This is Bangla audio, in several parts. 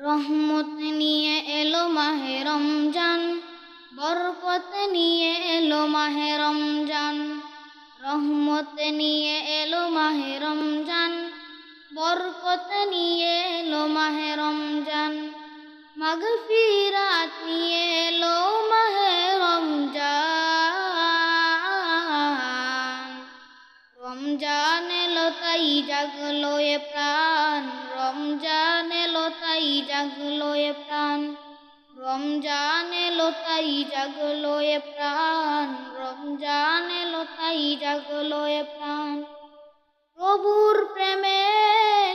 রহমত নিয়ে এলো মাহে রমজান, বরকত নিয়ে এলো মাহে রমজান। রহমত নিয়ে এলো মাহে রমজান, বরকত নিয়ে এলো মাহে রমজান। মাগফিরাত নিয়ে এলো এলো তাই জাগলো এ প্রাণ। রমজান এলো তাই জাগলো এ প্রাণ। রমজান এলো তাই জাগলো এ প্রাণ। রমজান এলো তাই জাগলো এ প্রাণ। প্রভুর প্রেমে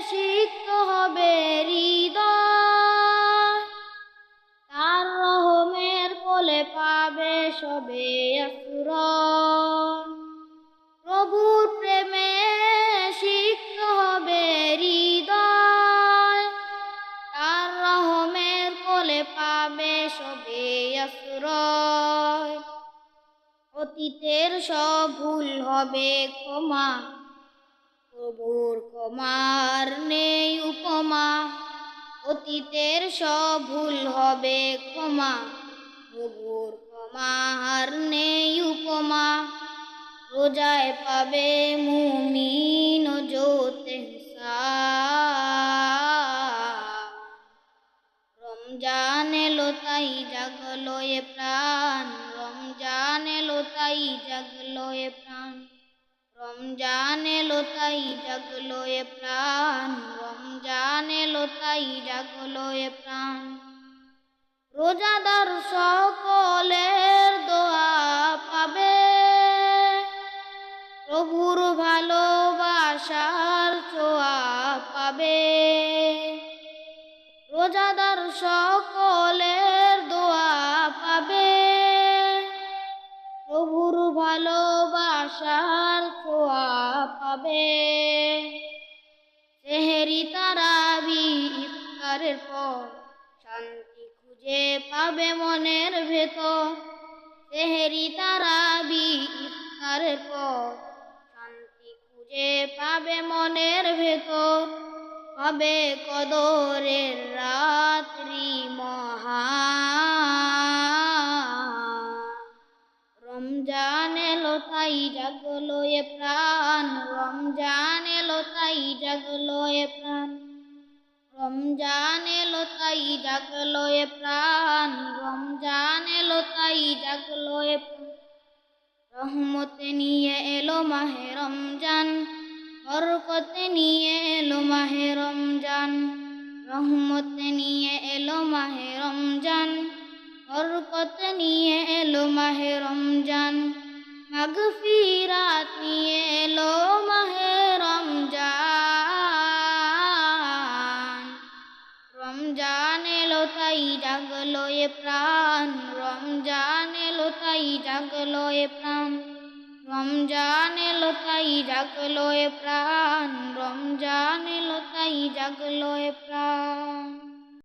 সিক্ত হবে হৃদয়। তার রহমের কোলে পাবে সবে আশ্রয় অতীতের সব ভুল হবে ক্ষমা। প্রভুর ক্ষমার নেই উপমা। অতীতের সব ভুল হবে ক্ষমা। প্রভুর ক্ষমার নেই উপমা। রোজায় পাবে মুমিন জোতে রমজান এলো তাই জাগলো এ প্রাণ। রমজান এলো তাই জাগলো এ প্রাণ। রমজান এলো তাই জাগলো এ প্রাণ। রমজান এলো তাই জাগলো এ প্রাণ। রোজাদার সকলের দোয়া পাবে। প্রভুর ভালোবাসার ছোঁয়া পাবে। রোজাদার সকলের ভালোবাসার ছোঁয়া পাবে। সেহেরি তারাবি ইফতারের পর শান্তি খুঁজে পাবে মনের ভেতর। সেহেরি তারাবি ইফতারের পর শান্তি খুঁজে পাবে মনের ভেতর। হবে কদরের রাত্রি তাই জাগলো এ প্রাণ, রমজান এলো তাই জাগলো এ প্রাণ, রমজান এলো তাই জাগলো এ প্রাণ, রমজান এলো তাই জাগলো এ রহমত নিয়ে এলো মাহে রমজান, বরকত নিয়ে এলো মাহে রমজান। রহমত নিয়ে এলো মাহে রমজান, বরকত নিয়ে এলো মাহে রমজান। মাগফিরাত নিয়ে এলো মাহে রমজান। রমজান এলো তাই জাগলো এ প্রাণ, রমজান এলো তাই জাগলো এ প্রাণ, রমজান এলো তাই জাগলো এ প্রাণ, রমজান এলো তাই জাগলো এ প্রাণ।